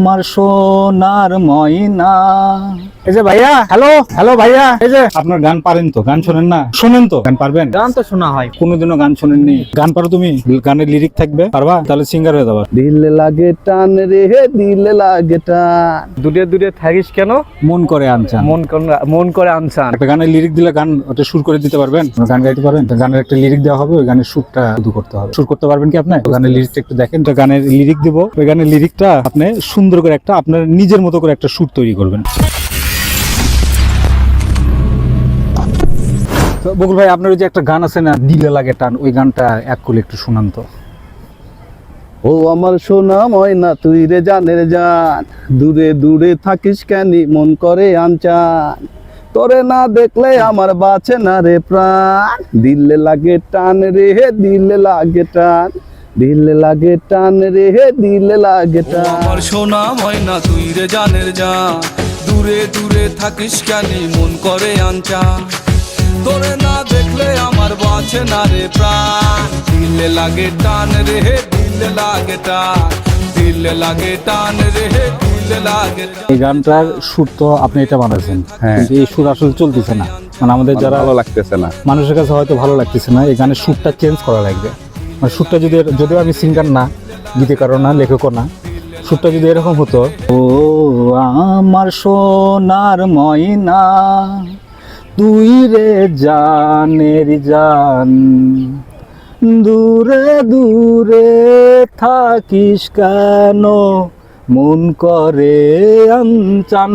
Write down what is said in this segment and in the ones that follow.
আমার সোনার ময়না। এই যে ভাইয়া হ্যালো হ্যালো ভাইয়া এই যে। আপনার গান পারেন তো গান শোনেন না? শোনেন তো গান পারবেন? গান তো শোনা হয়। কোনোদিনও গান শোনেননি। গান পারো তুমি গানের লিরিক থাকবে পারবা? তাহলে সিঙ্গার হয়ে যাবা। দিলে লাগে টান রে হে দিলে লাগে টান। দূরে দূরে থাকিস কেন? মন করে আনচান। মন করে- মন করে আনসান একটা গানের লিরিক দিলে গান ওটা সুর করে দিতে পারবেন? গান গাইতে পারবেন? তো গানের একটা লিরিক দেওয়া হবে ওই গানের সুরটা শুধু করতে হবে। সুর করতে পারবেন কি আপনি? গানের লিরিকটা একটু দেখেন তো গানের লিরিক দিব। ওই গানের লিরিকটা আপনি সুন্দর করে একটা আপনার নিজের মতো করে একটা সুর তৈরি করবেন। বকুল ভাই, আপনার ওই যে একটা গান আছে না, দিলে লাগে টান, ওই গানটা এক কুলে একটু শুনান তো। ও আমার সোনা ময়না, তুই রে জানের জান, দূরে দূরে থাকিস কেন, মন করে আনচান। তোরে না দেখলে আমার বাঁচে না রে প্রাণ, দিলে লাগে টান রে, দিলে লাগে টান। দিলে লাগে টান রে হে দিলে লাগে টান। আমার সোনা ময়না তুই রে জানের যা দূরে দূরে থাকিস কেন মন করে আনচা তোরে না দেখলে আমার বাঁচে না রে প্রাণ। দিলে লাগে টান রে হে দিলে লাগে টান। দিলে লাগে টান রে হে দিলে লাগে টান। এই গানটার সুর তো আপনি এটা বানাইছেন হ্যাঁ। কিন্তু এই সুর আসলে চলতেছে না। মানে আমাদের যারা ভালো লাগতেছে না। মানুষের কাছে হয়তো ভালো লাগতেছে না এই গানের সুরটা চেঞ্জ করা লাগবে। মানে সুরটা যদি যদিও আমি সিঙ্গার না, গীতিকারও না, লেখকও না, সুরটা যদি এরকম হতো, ও আমার সোনার ময়না, তুই রে জানের জান, দূরে দূরে থাকিস কেন, মন করে আনচান।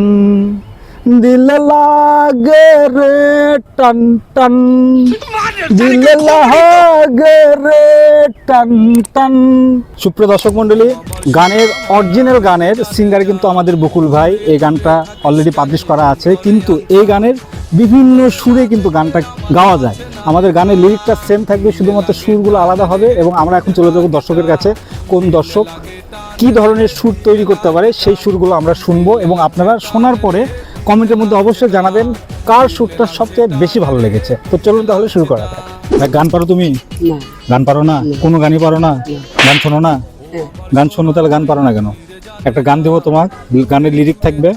দিলে লাগে রে টান টান। দিলে লাগে রে টান টান। সুপ্রিয় দর্শক মণ্ডলী, গানের অরিজিনাল গানের সিঙ্গার কিন্তু আমাদের বকুল ভাই। এই গানটা অলরেডি পাবলিশ করা আছে, কিন্তু এই গানের বিভিন্ন সুরে কিন্তু গানটা গাওয়া যায়। আমাদের গানের লিরিকটা সেম থাকবে, শুধুমাত্র সুরগুলো আলাদা হবে এবং আমরা এখন চলে যাব দর্শকের কাছে। কোন দর্শক কি ধরনের সুর তৈরি করতে পারে, সেই সুরগুলো আমরা শুনব এবং আপনারা শোনার পরে কমেন্টের মধ্যে অবশ্যই জানাবেন কার সুরটা সবচেয়ে বেশি ভালো লেগেছে। তো চলুন তাহলে শুরু করা যাক। ভাই, গান পারো তুমি? গান পারো না? কোনো গানই পারো না? গান শোনো না? গান শোনো তাহলে গান পারো না কেন? একটা গান দেবো তোমার গানের লিরিক থাকবে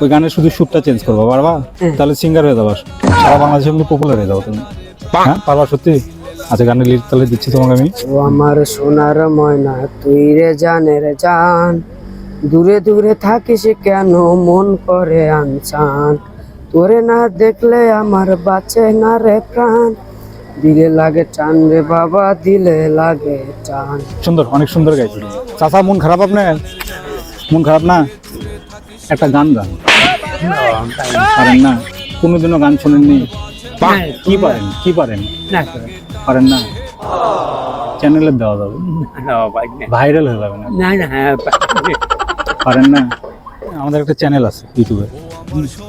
ওই গানের শুধু সুরটা চেঞ্জ করব পারবা? তাহলে সিঙ্গার হয়ে যাব। সারা বাংলাদেশের মধ্যে পপুলার হয়ে যাব তুমি। হ্যাঁ পারবা সত্যি? আচ্ছা গানের লিরিক তাহলে দিচ্ছি তোমাকে আমি। ও আমার সোনার ময়না তুই রে জানের জান। দূরে দূরে থাকিস কেন? মন করে আনচান তোরে না দেখলে আমার বাঁচে না রে প্রাণ। দিলে লাগে টান রে বাবা দিলে লাগে টান। সুন্দর অনেক সুন্দর গাইছো চাচা মন খারাপ আপনার? মন খারাপ না? একটা গান গান। পারেন না? কোনোদিনও গান শোনেননি? কি পারেন কি পারেন? পারেন না। চ্যানেলে দেওয়া যাবে। ভাইরাল হয়ে যাবে না। পারেন না? আমাদের একটা চ্যানেল আছে ইউটিউবে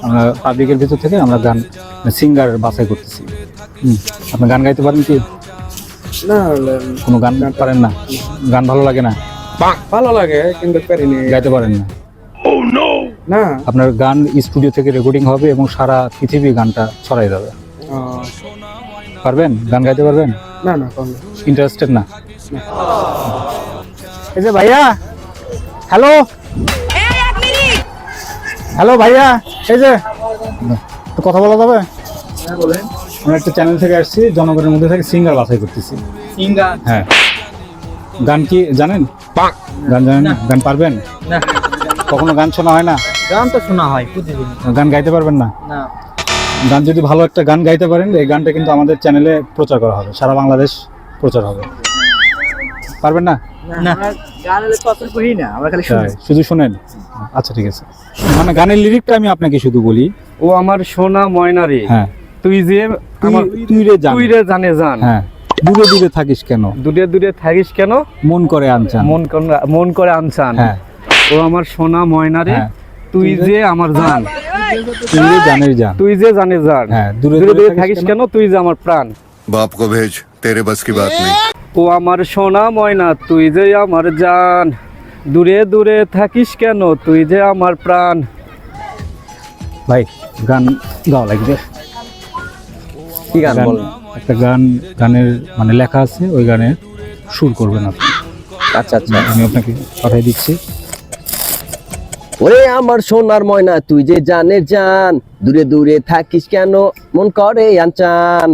আমরা পাবলিকের ভিতর থেকে আমরা গান সিঙ্গার বাছাই করতেছি। আপনি গান গাইতে পারেন কি? না কোনো গান পারেন না? গান ভালো লাগে না? ভালো লাগে কিন্তু পারিনি। গাইতে পারেন না? না। আপনার গান স্টুডিও থেকে রেকর্ডিং হবে এবং সারা পৃথিবী গানটা ছড়াই যাবে পারবেন? গান গাইতে পারবেন? না না ইন্টারেস্টেড না। এই যে ভাইয়া হ্যালো হ্যালো ভাইয়া এই যে। একটু কথা বলা যাবে? আমরা একটা চ্যানেল থেকে আসছি জনগণের মধ্যে থেকে সিঙ্গার বাছাই করতেছি। সিঙ্গার? হ্যাঁ। গান কি জানেন? পাক। গান জানেন? না। গান পারবেন? না। কখনো গান শোনা হয় না? গান তো শোনা হয় প্রতিদিন। গান গাইতে পারবেন না? না। গান যদি ভালো একটা গান গাইতে পারেন এই গানটা কিন্তু আমাদের চ্যানেলে প্রচার করা হবে। সারা বাংলাদেশ প্রচার হবে। পারবেন না? না। গান না আমরা খালি শুধু শুনেন। আচ্ছা ঠিক আছে। মানে গানের লিরিকটা আমি আপনাকে শুধু বলি ও আমার সোনা ময়না রে হ্যাঁ। তুই যে তুই রে জান। তুই রে জানে জান। হ্যাঁ। দূরে দূরে থাকিস কেন? দূরে দূরে থাকিস কেন? মন করে আনছান মন মন করে আনছান হ্যাঁ। ও আমার সোনা ময়না রে হ্যাঁ। তুই যে আমার জান। তুই যে জানের জান। তুই যে জানে জান। হ্যাঁ দূরে দূরে থাকিস কেন? তুই যে আমার প্রাণ। বাপ কো ভেজ তেরে বাস কি বাত নেই। ও আমার সোনা ময়না তুই যে আমার জান। দূরে দূরে থাকিস কেন? তুই যে আমার প্রাণ। ভাই গান গাওয়া লাগবে কি গান বল একটা গান গানের মানে লেখা আছে ওই গানের সুর করবেন আপনি। আচ্ছা আচ্ছা। আমি আপনাকে পাঠিয়ে দিচ্ছি। ওরে আমার সোনার ময়না তুই যে জানের জান দূরে দূরে থাকিস কেন? মন করে আনচান।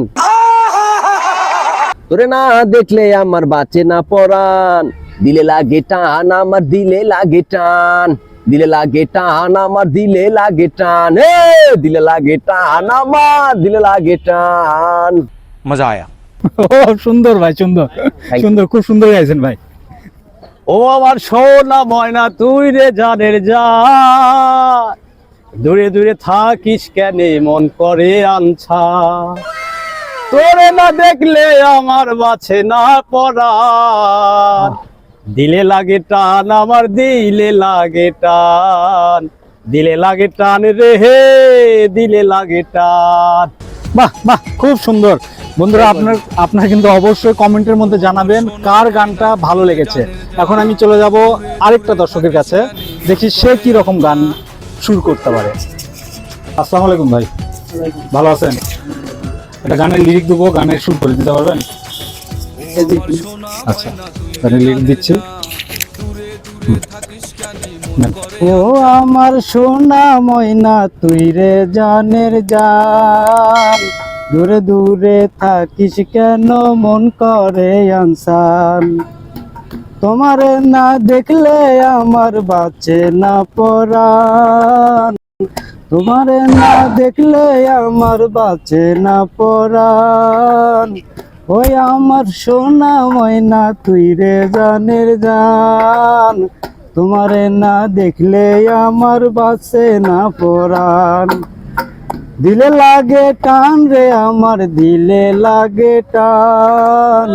তোরে না দেখলে আমার বাঁচে না পরাণ। দিলে লাগে টান আমার দিলে লাগে টান। দিলে লাগে টান আমার দিলে লাগে টান। এ দিলে লাগে টান আমার দিলে লাগে টান। মজা আয়া। ও সুন্দর ভাই সুন্দর। সুন্দর খুব সুন্দর গাইছেন ভাই। ও আমার সোনা ময়না তুই রে জানের যা। দূরে দূরে থাকিস কেনে মন করে আনছা। তোরে না দেখলে আমার বাছে না পড়া। দিলে লাগে টান আমার দিলে লাগে টান। দিলে লাগে টান রে হে দিলে লাগে টান। বাহ বাহ খুব সুন্দর। বন্ধুরা আপনার আপনার কিন্তু অবশ্যই কমেন্টের মধ্যে জানাবেন কার গানটা ভালো লেগেছে। এখন আমি চলে যাব আরেকটা দর্শকের কাছে। দেখি সে কি রকম গান সুর করতে পারে। আসসালামু আলাইকুম ভাই। ভালো আছেন? একটা গানের লিরিক দেবো গানের সুর করে দিতে পারবেন? আচ্ছা। গানের লিরিক দিচ্ছি। ও আমার সোনা ময়না, তুই রে জানের জান দূরে দূরে থাকিস কেন, মন করে আনসান। তোমারে না দেখলে আমার বাঁচে না পরাণ। তোমারে না দেখলে আমার বাঁচে না পরাণ। ওই আমার সোনা ময়না, তুই রে জানের জান। তোমারে না দেখলে আমার বাসে না পরাণ। দিলে লাগে টান রে আমার, দিলে লাগে টান।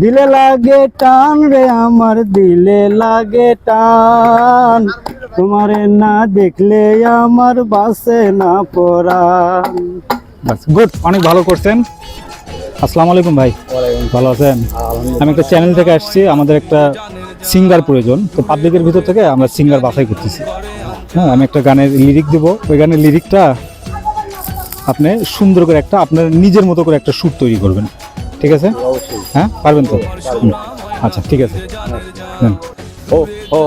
দিলে লাগে টান রে আমার, দিলে লাগে টান। তোমারে না দেখলে আমার বাসে না বাস, গুড, অনেক ভালো করছেন। আসসালামু আলাইকুম ভাই। ভালো আছেন? আমি একটা চ্যানেল থেকে আসছি আমাদের একটা সিঙ্গার প্রয়োজন। তো পাবলিকের ভিতর থেকে আমরা সিঙ্গার বাছাই করতেছি। হ্যাঁ আমি একটা গানের লিরিক দেবো। ওই গানের লিরিকটা আপনি সুন্দর করে একটা আপনার নিজের মতো করে একটা সুর তৈরি করবেন। ঠিক আছে? হ্যাঁ পারবেন তো। আচ্ছা ঠিক আছে। ও ও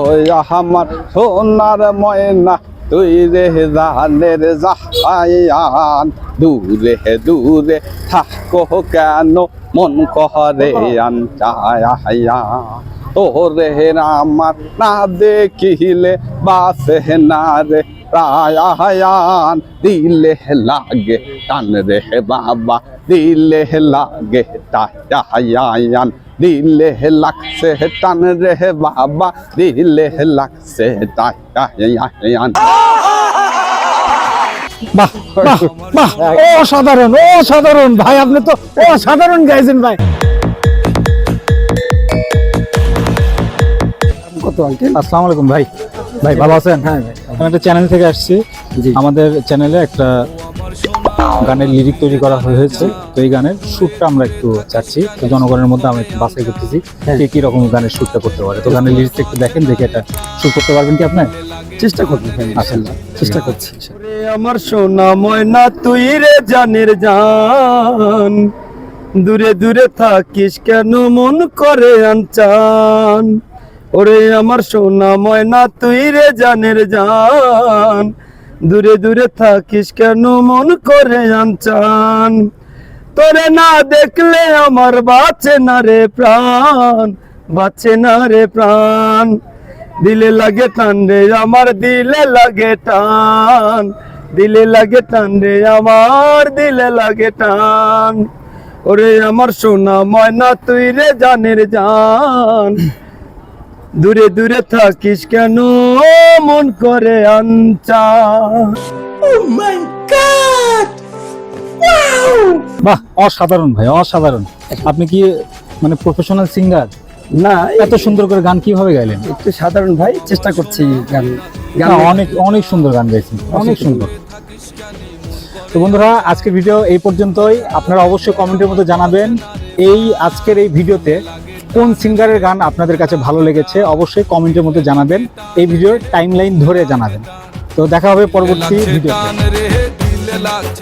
আমার সোনার ময়না তুই রে জানের জাহায়ান দূরে দূরে থাকো কেন? মন কহরে আনচায়া তোরে আমার না দেখিলে বাসে না রে প্রায়ান দিলে লাগে টান রে বাবা, দিলে লাগে টায়ান দিলে লাগছে টান রে বাবা দিলে লাগছে টায়ান বাহ বাহ বাহ অসাধারণ অসাধারণ। ভাই আপনি তো অসাধারণ গাইছেন ভাই। কত আঙ্কেল? আসসালামু আলাইকুম ভাই। ভাই ভালো আছেন? হ্যাঁ আমি একটা চ্যানেল থেকে আসছি। আমাদের চ্যানেলে একটা গানের লিরিক তৈরি করা হয়েছে। তো এই গানের সুরটা আমরা একটু চাচ্ছি তো জনগণের মধ্যে আমরা একটু বাছাই করতেছি কে কি রকম গানের সুরটা করতে পারে। তো গানের লিরিকটা একটু দেখেন দেখে এটা সুর করতে পারবেন কি আপনি চেষ্টা করব আচ্ছা চেষ্টা করছি আমার সোনা ময়না তুই রে জানের জান। দূরে দূরে থাকিস কেন মন করে আনচান? ওরে আমার সোনা ময়না তুই রে জানের জান। দূরে দূরে থাকিস কেন? মন করে আনচান। তোরে না দেখলে আমার বাঁচে না রে প্রাণ, বাঁচে না রে প্রাণ। দিলে লাগে টান রে, আমার দিলে লাগে টান। দিলে লাগে টান রে, আমার দিলে লাগে টান। ওরে আমার সোনা ময়না, তুই রে জানের জান। দূরে দূরে থাকিস কেন? মন করে আনচা বাহ অসাধারণ ভাই অসাধারণ। আপনি কি মানে প্রফেশনাল সিঙ্গার না এত সুন্দর করে গান কীভাবে গাইলেন? একটু সাধারণ ভাই চেষ্টা করছি গান না, অনেক অনেক সুন্দর গান গাইছেন অনেক সুন্দর। তো বন্ধুরা আজকের ভিডিও এই পর্যন্তই। আপনারা অবশ্যই কমেন্টের মধ্যে জানাবেন এই আজকের এই ভিডিওতে কোন সিঙ্গারের গান আপনাদের কাছে ভালো লেগেছে অবশ্যই কমেন্টের মধ্যে জানাবেন। এই ভিডিওর টাইমলাইন ধরে জানাবেন। তো দেখা হবে পরবর্তী ভিডিও ভিডিওতে।